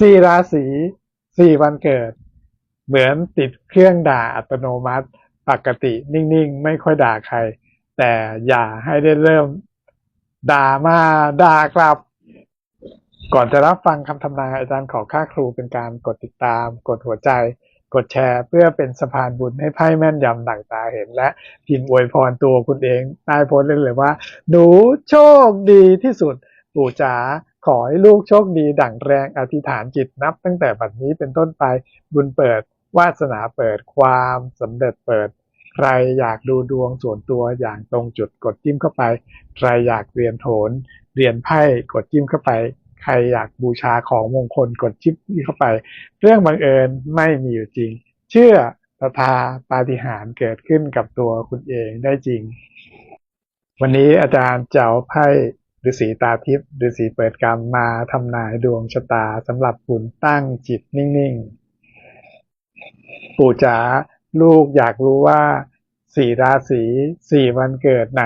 สี่ราศีสี่วันเกิด เหมือนติดเครื่องด่าอัตโนมัติ ปกตินิ่งๆ ไม่ค่อยด่าใคร แต่อย่าให้ได้เริ่ม ด่ามาด่ากลับ ก่อนจะรับฟังคำทำนายอาจารย์ขอค่าครูเป็นการกดติดตาม กดหัวใจ กดแชร์เพื่อเป็นสะพานบุญให้ไพ่แม่นยำดั่งตาเห็น และพิมพ์อวยพรตัวคุณเองใต้โพสต์เลยเลยว่า หนูโชคดีที่สุดปู่จ๋า ขอให้ลูกโชคดีดั่งแรงอธิษฐานจิตนับ ตั้งแต่บัดนี้เป็นต้นไปบุญเปิด วาสนาเปิดความสำเร็จเปิด ใครอยากดูดวงส่วนตัวอย่างตรงจุดกดจิ้มเข้าไป ใครอยากเรียนโถน เรียนไพ่กดจิ้มเข้าไป ใครอยากบูชาของมงคลกดจิ้มเข้าไป เรื่องบังเอิญไม่มีอยู่จริง เชื่อศรัทธาปาฏิหาริย์เกิดขึ้นกับตัวคุณเองได้จริง วันนี้อาจารย์เจ้าไพ่ ฤาษีตาทิพย์ฤาษีเปิดกรรมมาทำนายดวงชะตาสำหรับคุณตั้งจิตนิ่งๆ ปู่จ๋าลูกอยากรู้ว่าสี่ราศีสี่วันเกิดไหน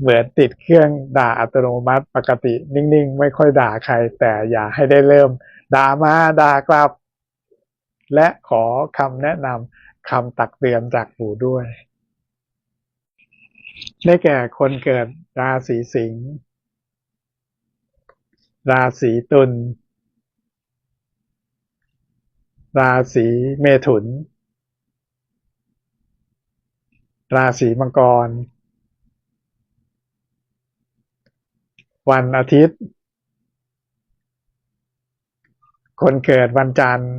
เหมือนติดเครื่องด่าอัตโนมัติปกตินิ่งๆ ไม่ค่อยด่าใคร แต่อย่าให้ได้เริ่ม ด่ามาด่ากลับ และขอคำแนะนำคำตักเตือนจากปู่ด้วยได้แก่คนเกิดราศีสิงห์ ราศีตุล ราศีเมถุน ราศีมังกร วันอาทิตย์ คนเกิดวันจันทร์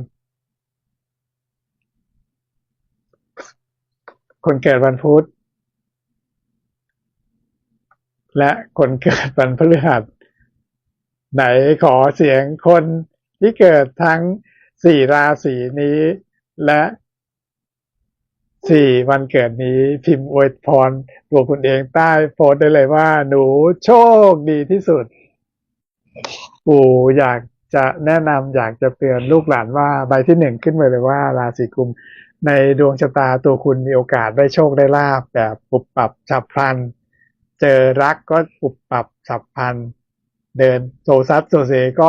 คนเกิดวันพุธ และคนเกิดวันพฤหัส ไหนขอเสียงคนที่เกิดทั้งสี่ราศีนี้ และสี่วันเกิดนี้พิมพ์อวยพรตัวคุณเองใต้โพสได้เลยว่า หนูโชคดีที่สุด ปู่อยากจะแนะนำอยากจะเตือนลูกหลานว่าใบที่หนึ่งขึ้นมาเลยว่า ราศีกุมในดวงชะตาตัวคุณมีโอกาสได้โชคได้ลาบแบบปุบปับฉับพลัน เจอรักก็ปุบปับฉับพลัน เดินโซซัดโซเซก็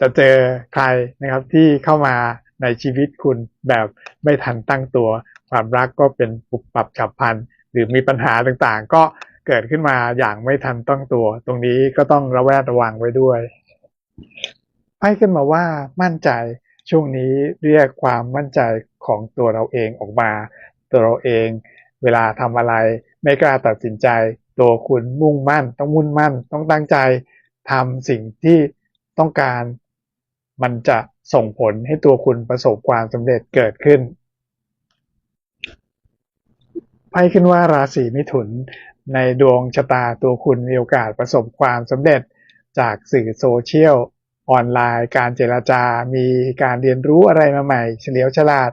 จะเจอใครนะครับที่เข้ามาในชีวิตคุณแบบไม่ทันตั้งตัว ความรักก็เป็นปุบปับฉับพลัน หรือมีปัญหาต่างๆ ก็เกิดขึ้นมาอย่างไม่ทันตั้งตัว ตรงนี้ก็ต้องระแวดระวังไว้ด้วยไพ่ขึ้นมาว่ามั่นใจช่วงนี้เรียกความมั่นใจของตัวเราเองออกมา ตัวเราเอง เวลาทำอะไรไม่กล้าตัดสินใจ ตัวคุณมุ่งมั่น ต้องมุ่งมั่น ต้องตั้งใจ ทำสิ่งที่ต้องการ มันจะส่งผลให้ตัวคุณประสบความสำเร็จเกิดขึ้นไพ่ขึ้นว่าราศีมิถุนในดวงชะตาตัวคุณมีโอกาสประสบความสำเร็จจากสื่อโซเชียลออนไลน์ การเจรจา มีการเรียนรู้อะไรมาใหม่ เฉลียวฉลาด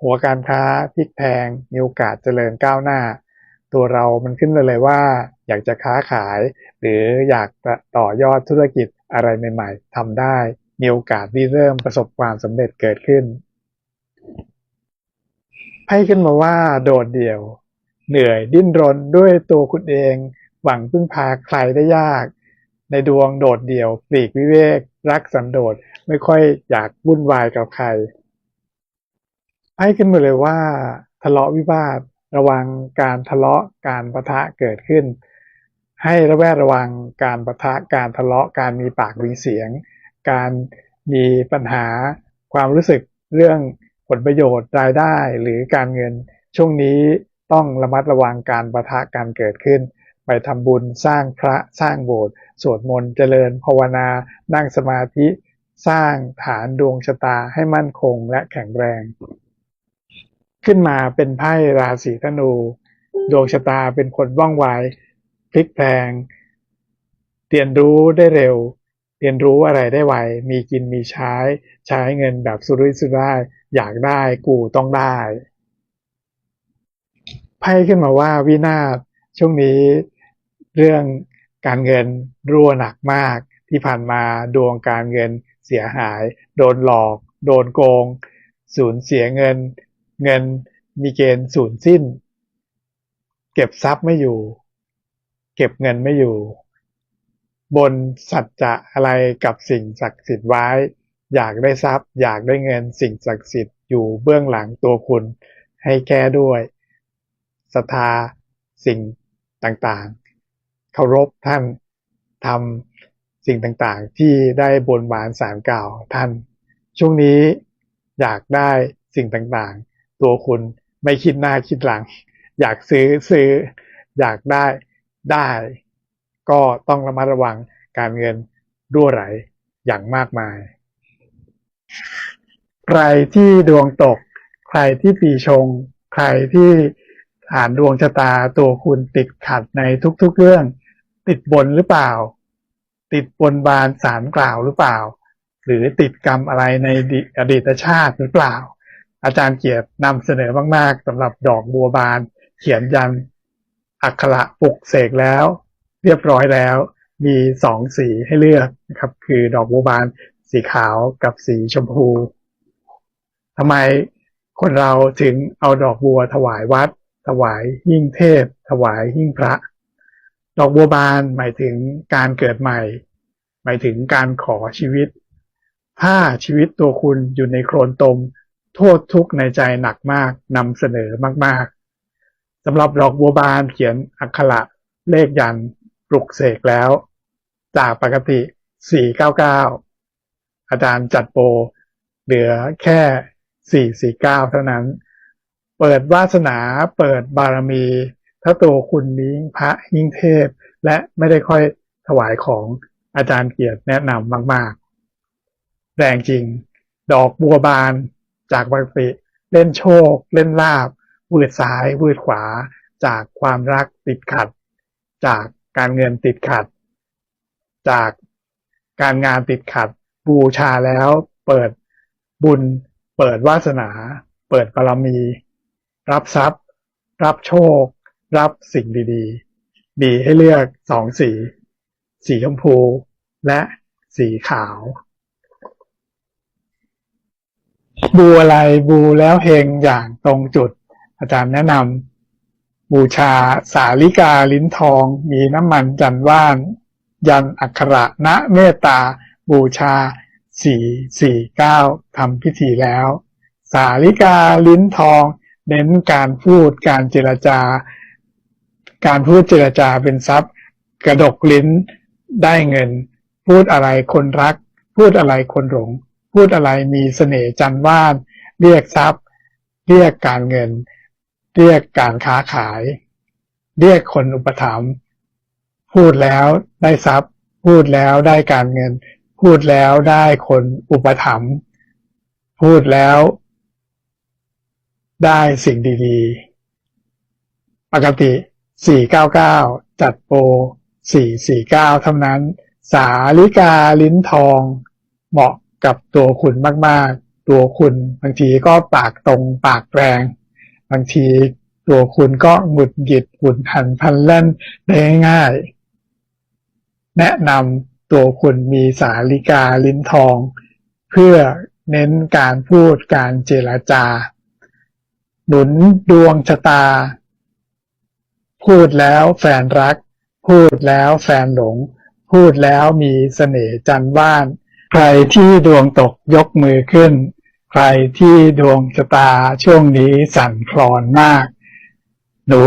หัวการค้าพลิกแพงมีโอกาสเจริญก้าวหน้า ตัวเรามันขึ้นเลยว่า อยากจะค้าขาย หรืออยากต่อยอดธุรกิจอะไรใหม่ ๆทำได้ มีโอกาสที่เริ่มประสบความสำเร็จเกิดขึ้นไพ่ขึ้นมาว่าโดดเดี่ยว เหนื่อยดิ้นรนด้วยตัวคุณเอง หวังพึ่งพาใครได้ยาก ในดวงโดดเดี่ยวปลีกวิเวก รักสันโดษไม่ค่อยอยากวุ่นวายกับใครไพ่ขึ้นมาเลยว่า ทะเลาะวิวาทระวังการทะเลาะการประทะเกิดขึ้น ให้ระแวดระวังการประทะการทะเลาะการมีปากมีเสียง การมีปัญหาความรู้สึกเรื่องผลประโยชน์รายได้หรือการเงิน ช่วงนี้ต้องระมัดระวังการประทะการเกิดขึ้น ไปทำบุญสร้างพระสร้างโบสถ์สวดมนต์เจริญภาวนา นั่งสมาธิ สร้างฐานดวงชะตาให้มั่นคงและแข็งแรง ขึ้นมาเป็นไพ่ราศีธนู ดวงชะตาเป็นคนว่องไว พลิกแพลงเรียนรู้ได้เร็ว เรียนรู้อะไรได้ไว มีกินมีใช้ ใช้เงินแบบสุรุ่ยสุร่ายอยากได้กูต้องได้ไพ่ขึ้นมาว่าวินาศช่วงนี้เรื่องการเงินรั่วหนักมาก ที่ผ่านมาดวงการเงินเสียหาย โดนหลอก โดนโกง สูญเสียเงิน เงินมีเกณฑ์สูญสิ้น เก็บทรัพย์ไม่อยู่ เก็บเงินไม่อยู่ บนสัจจะอะไรกับสิ่งศักดิ์สิทธิ์ไว้ อยากได้ทรัพย์ อยากได้เงินสิ่งศักดิ์สิทธิ์อยู่เบื้องหลังตัวคุณให้แก้ด้วยศรัทธาสิ่งต่างๆ เคารพท่านทำสิ่งต่างๆ ที่ได้บนบานสารกล่าวท่าน ช่วงนี้อยากได้สิ่งต่างๆ ตัวคุณไม่คิดหน้าคิดหลัง อยากซื้อซื้ออยากได้ ได้ ก็ต้องระมัดระวังการเงินรั่วไหลอย่างมากมาย ใครที่ดวงตก ใครที่ปีชง ใครที่อ่านดวงชะตาตัวคุณติดขัดในทุกๆเรื่อง ติดบนหรือเปล่า ติดบนบานสารกล่าวหรือเปล่า หรือติดกรรมอะไรในอดีตชาติหรือเปล่า อาจารย์เกียรตินำเสนอมากๆสำหรับดอกบัวบาน เขียนยัน อักขระปลุกเสกแล้ว เรียบร้อยแล้ว มีสองสีให้เลือกนะครับ คือดอกบัวบานสีขาวกับสีชมพูทำไมคนเราถึงเอาดอกบัวถวายวัด ถวายหิ้งเทพ ถวายหิ้งพระ ดอกบัวบานหมายถึงการเกิดใหม่ หมายถึงการขอชีวิต ถ้าชีวิตตัวคุณอยู่ในโคลนตม โทษทุกข์ในใจหนักมากนำเสนอมากๆ สำหรับดอกบัวบานเขียนอักขระเลขยันปลุกเสกแล้ว จากปกติ 499 อาจารย์จัดโปรเหลือแค่ 449 เท่านั้น เปิดวาสนาเปิดบารมีถ้าตัวคุณมีพระยิ่งเทพ และไม่ได้ค่อยถวายของอาจารย์เกียรติแนะนำมาก ๆ แรงจริง ดอกบัวบานจากปกติเล่นโชค เล่นลาบ วืดซ้ายวืดขวา จากความรักติดขัด จากการเงินติดขัด จากการงานติดขัด บูชาแล้วเปิดบุญ เปิดวาสนา เปิดบารมี รับทรัพย์ รับโชค รับสิ่งดีๆ มีให้เลือกสองสี สีชมพู และสีขาว บูอะไรบูแล้วเฮงอย่างตรงจุด อาจารย์แนะนำบูชาสาลิกาลิ้นทอง มีน้ำมันจันว่าน ยันอักขระณเมตตา บูชาสี่สี่เก้าทำพิธีแล้ว สาลิกาลิ้นทอง เน้นการพูดการเจรจา การพูดเจรจาเป็นทรัพย์ กระดกลิ้นได้เงิน พูดอะไรคนรัก พูดอะไรคนหลง พูดอะไรมีเสน่ห์จันว่าน เรียกทรัพย์ เรียกการเงิน เรียกการค้าขาย เรียกคนอุปถัมภ์พูดแล้วได้ทรัพย์ พูดแล้วได้การเงิน พูดแล้วได้คนอุปถัมภ์พูดแล้ว ได้สิ่งดีๆ ปกติ 499 จัดโปร 449 เท่านั้น สาลิกาลิ้นทอง เหมาะกับตัวคุณมากๆ ตัวคุณบางทีก็ปากตรงปากแรง บางทีตัวคุณก็หงุดหงิดหุนหันพันแล่นได้ง่าย แนะนำตัวคุณมีสาลิกาลิ้นทอง เพื่อเน้นการพูดการเจรจา หนุนดวงชะตา พูดแล้วแฟนรัก พูดแล้วแฟนหลง พูดแล้วมีเสน่ห์จันว่าน ใครที่ดวงตกยกมือขึ้น ใครที่ดวงชะตาช่วงนี้สั่นคลอนมาก หนู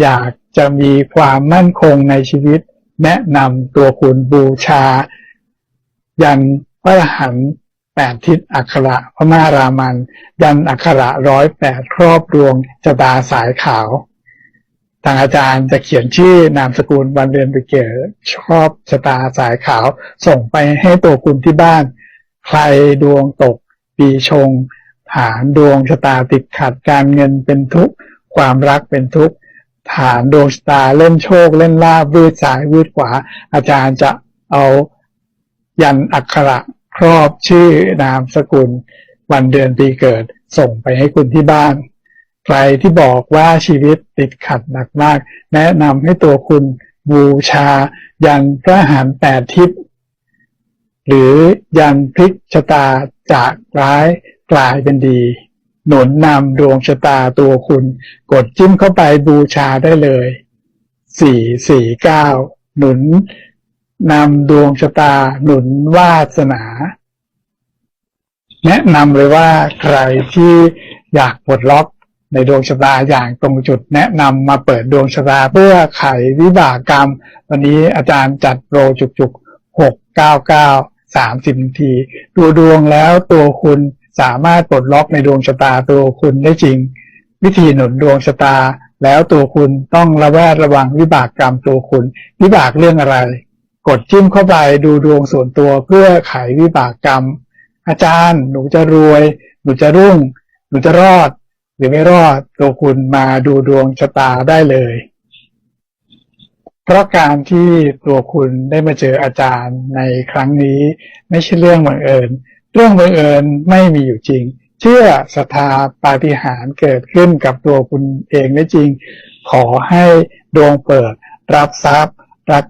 อยากจะมีความมั่นคงในชีวิต แนะนำตัวคุณบูชา ยันพระหันแปดทิศอักขระพระมารามัน ยันอักขระร้อยแปดครอบดวงชะตาสายขาว ทางอาจารย์จะเขียนชื่อนามสกุลวันเดือนปีเกิดชอบชะตาสายขาว ส่งไปให้ตัวคุณที่บ้าน ใครดวงตก ปีชง ฐานดวงชะตาติดขัดการเงินเป็นทุกข์ความรักเป็นทุกข์ฐานดวงชะตาเล่นโชค เล่นลาบวืดซ้ายวืดขวา อาจารย์จะเอายันอักขระครอบชื่อนามสกุล วันเดือนปีเกิด ส่งไปให้คุณที่บ้าน ใครที่บอกว่าชีวิตติดขัดหนักมาก แนะนำให้ตัวคุณบูชายันพระหารแปดทิศหรือ ยันพลิกชะตาจากร้ายกลายเป็นดี หนุนนำดวงชะตาตัวคุณ กดจิ้มเข้าไปบูชาได้เลยสี่สี่เก้าหนุนนำดวงชะตาหนุนวาสนา แนะนำเลยว่าใครที่อยากปลดล็อกในดวงชะตาอย่างตรงจุดแนะนำมาเปิดดวงชะตาเพื่อไขวิบากกรรม วันนี้อาจารย์จัดโปรจุกๆ 6 9 9 30นาที ดูดวงแล้วตัวคุณสามารถปลดล็อกในดวงชะตาตัวคุณได้จริง วิธีหนุนดวงชะตา แล้วตัวคุณต้องระแวดระวังวิบากกรรมตัวคุณ วิบากเรื่องอะไร กดจิ้มเข้าไปดูดวงส่วนตัวเพื่อไขวิบากกรรม อาจารย์หนูจะรวย หนูจะรุ่ง หนูจะรอด หรือไม่รอดตัวคุณมาดูดวงชะตาได้เลย เพราะการที่ตัวคุณได้มาเจออาจารย์ในครั้งนี้ ไม่ใช่เรื่องบังเอิญ เรื่องบังเอิญไม่มีอยู่จริง เชื่อศรัทธาปาฏิหาริย์เกิดขึ้นกับตัวคุณเองได้จริง ขอให้ดวงเปิด รับทรัพย์ รับ